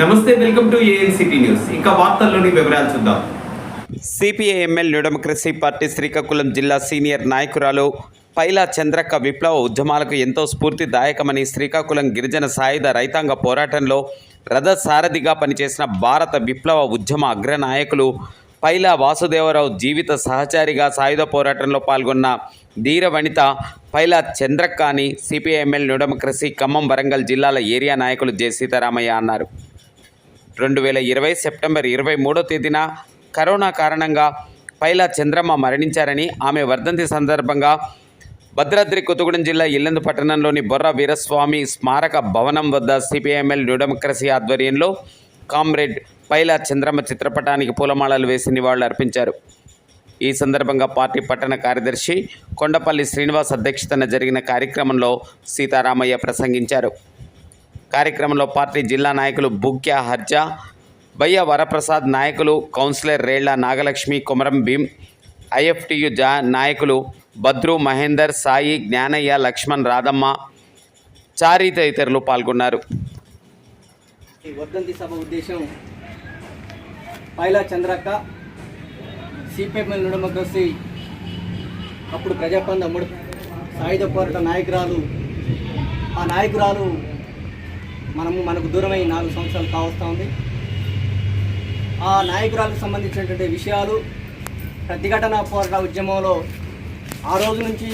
నమస్తే welcome to ANCT news. ఇంకా వార్తల్లోని వివరాలు చూద్దాం. సిపిఐఎంఎల్ న్యూ పార్టీ శ్రీకాకుళం జిల్లా సీనియర్ నాయకురాలు పైలా చంద్రక్క విప్లవ ఉద్యమాలకు ఎంతో స్ఫూర్తిదాయకమని శ్రీకాకుళం గిరిజన సాయుధ రైతాంగ పోరాటంలో రథసారథిగా పనిచేసిన భారత విప్లవ ఉద్యమ అగ్రనాయకులు పైలా వాసుదేవరావు జీవిత సహచారిగా సాయుధ పోరాటంలో పాల్గొన్న ధీర వనిత పైలా చంద్రక్కాని సిపిఐఎంఎల్ న్యూ ఖమ్మం వరంగల్ జిల్లాల ఏరియా నాయకులు జె సీతారామయ్య అన్నారు. రెండు వేల ఇరవై సెప్టెంబర్ ఇరవై మూడో తేదీన కరోనా కారణంగా పైలా చంద్రమ్మ మరణించారని ఆమె వర్ధంతి సందర్భంగా భద్రాద్రి కొత్తగూడెం జిల్లా ఇల్లందు పట్టణంలోని బొర్ర వీరస్వామి స్మారక భవనం వద్ద సిపిఐఎంఎల్ న్యూ డెమోక్రసీ ఆధ్వర్యంలో కామ్రేడ్ పైలా చంద్రమ్మ చిత్రపటానికి పూలమాలలు వేసి నివాళులు అర్పించారు. ఈ సందర్భంగా పార్టీ పట్టణ కార్యదర్శి కొండపల్లి శ్రీనివాస్ అధ్యక్షతన జరిగిన కార్యక్రమంలో సీతారామయ్య ప్రసంగించారు. కార్యక్రమంలో పార్టీ జిల్లా నాయకులు బుక్యా హర్జా బయ్య వరప్రసాద్ నాయకులు కౌన్సిలర్ రేళ్ళ నాగలక్ష్మి కొమరం భీం ఐఎఫ్టియు జా నాయకులు భద్రు మహేందర్ సాయి జ్ఞానయ్య లక్ష్మణ్ రాధమ్మ చారి తదితరులు పాల్గొన్నారు. ఈ వర్ధంతి సభ ఉద్దేశం పైలా చంద్రక్క సిపిఎం డెమోక్రసీ అప్పుడు ప్రజాపంద అమ్ముడు సాయుధ పోరాట నాయకురాలు. ఆ నాయకురాలు మనము మనకు దూరమై నాలుగు సంవత్సరాలు కావస్తూ ఉంది. ఆ నాయకురాలకు సంబంధించినటువంటి విషయాలు ప్రతిఘటన పోరాట ఉద్యమంలో ఆ రోజు నుంచి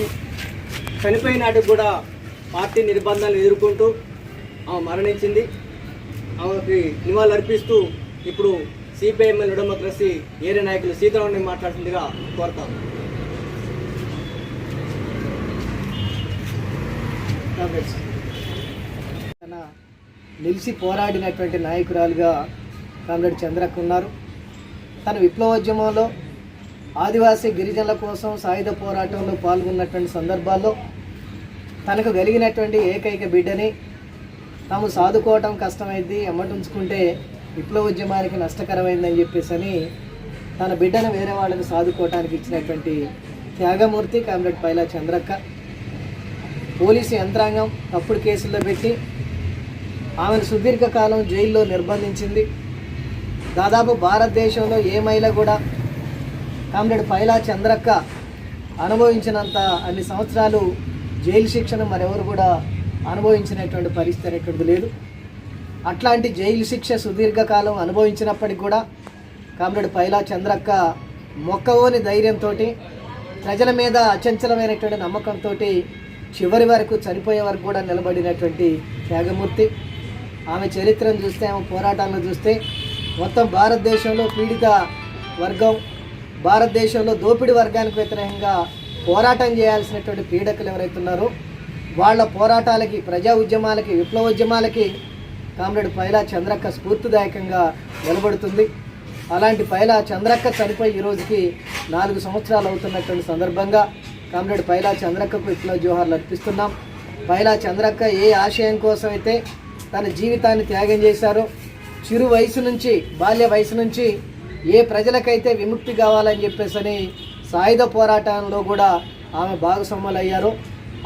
చనిపోయినాటికి కూడా పార్టీ నిర్బంధాలు ఎదుర్కొంటూ ఆమె మరణించింది. ఆమెకి నివాళులు అర్పిస్తూ ఇప్పుడు సిపిఐఎంఎల్ డెమోక్రసీ ఏరియా నాయకులు సీతారామని మాట్లాడుతుందిగా కోరుతాం. తన నిలిచి పోరాడినటువంటి నాయకురాలుగా కామ్రేడ్ చంద్రకు ఉన్నారు. తన విప్లవోద్యమంలో ఆదివాసీ గిరిజనుల కోసం సాయుధ పోరాటంలో పాల్గొన్నటువంటి సందర్భాల్లో తనకు కలిగినటువంటి ఏకైక బిడ్డని తాము సాదుకోవటం కష్టమైంది ఎమ్మటుంచుకుంటే విప్లవోద్యమానికి నష్టకరమైందని చెప్పేసి అని తన బిడ్డను వేరే వాళ్ళకు సాదుకోవటానికి ఇచ్చినటువంటి త్యాగమూర్తి కామ్రేడ్ పైలా చంద్రక్క పోలీసు యంత్రాంగం తప్పుడు కేసుల్లో పెట్టి ఆమెను సుదీర్ఘకాలం జైల్లో నిర్బంధించింది. దాదాపు భారతదేశంలో ఏ మహిళ కూడా కామ్రేడ్ పైలా చంద్రక్క అనుభవించినంత అన్ని సంవత్సరాలు జైలు శిక్షను మరెవరు కూడా అనుభవించినటువంటి పరిస్థితి అనేటువంటిది లేదు. అట్లాంటి జైలు శిక్ష సుదీర్ఘకాలం అనుభవించినప్పటికీ కూడా కామ్రేడ్ పైలా చంద్రక్క మొక్కవోని ధైర్యంతో ప్రజల మీద అచంచలమైనటువంటి నమ్మకంతో చివరి వరకు చనిపోయే వరకు కూడా నిలబడినటువంటి త్యాగమూర్తి. ఆమె చరిత్రను చూస్తే ఆమె పోరాటాలను చూస్తే మొత్తం భారతదేశంలో పీడిత వర్గం భారతదేశంలో దోపిడీ వర్గానికి వ్యతిరేకంగా పోరాటం చేయాల్సినటువంటి పీడకులు ఎవరైతే ఉన్నారో వాళ్ళ పోరాటాలకి ప్రజా ఉద్యమాలకి విప్లవోద్యమాలకి కామ్రేడ్ పైలా చంద్రక్క స్ఫూర్తిదాయకంగా నిలబడుతుంది. అలాంటి పైలా చంద్రక్క చనిపోయి ఈ రోజుకి నాలుగు సంవత్సరాలు అవుతున్నటువంటి సందర్భంగా కామ్రేడ్ పైలా చంద్రక్కకు విప్లవ జోహార్లు అర్పిస్తున్నాం. పైలా చంద్రక్క ఏ ఆశయం కోసం అయితే తన జీవితాన్ని త్యాగం చేశారో చిరు వయసు నుంచి బాల్య వయసు నుంచి ఏ ప్రజలకైతే విముక్తి కావాలని చెప్పేసి సాయుధ పోరాటంలో కూడా ఆమె భాగస్వాములు అయ్యారు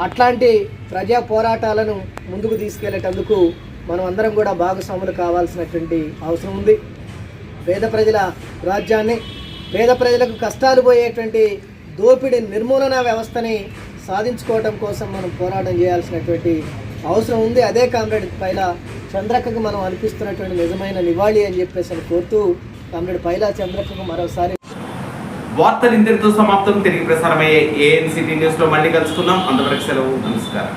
అట్లాంటి ప్రజా పోరాటాలను ముందుకు తీసుకెళ్ళేటందుకు మనం అందరం కూడా భాగస్వాములు కావాల్సినటువంటి అవసరం ఉంది. పేద ప్రజల రాజ్యాన్ని పేద ప్రజలకు కష్టాలు పోయేటువంటి దోపిడీ నిర్మూలన వ్యవస్థని సాధించుకోవటం కోసం మనం పోరాటం చేయాల్సినటువంటి అవసరం ఉంది. అదే కామ్రేడ్ పైన చంద్రకకు మనం అనిపిస్తున్నటువంటి నిజమైన నివాళి అని చెప్పేసి అని కోరుతూ కమ్రేడ్ పైలా చంద్రకు మరోసారి వార్తలు ఇంతటితో సమాప్తం. తిరిగి ప్రసారమయ్యే ఏఎన్సీటీ న్యూస్లో మళ్ళీ కలుసుకుందాం అంతవరకు సెలవు. నమస్కారం.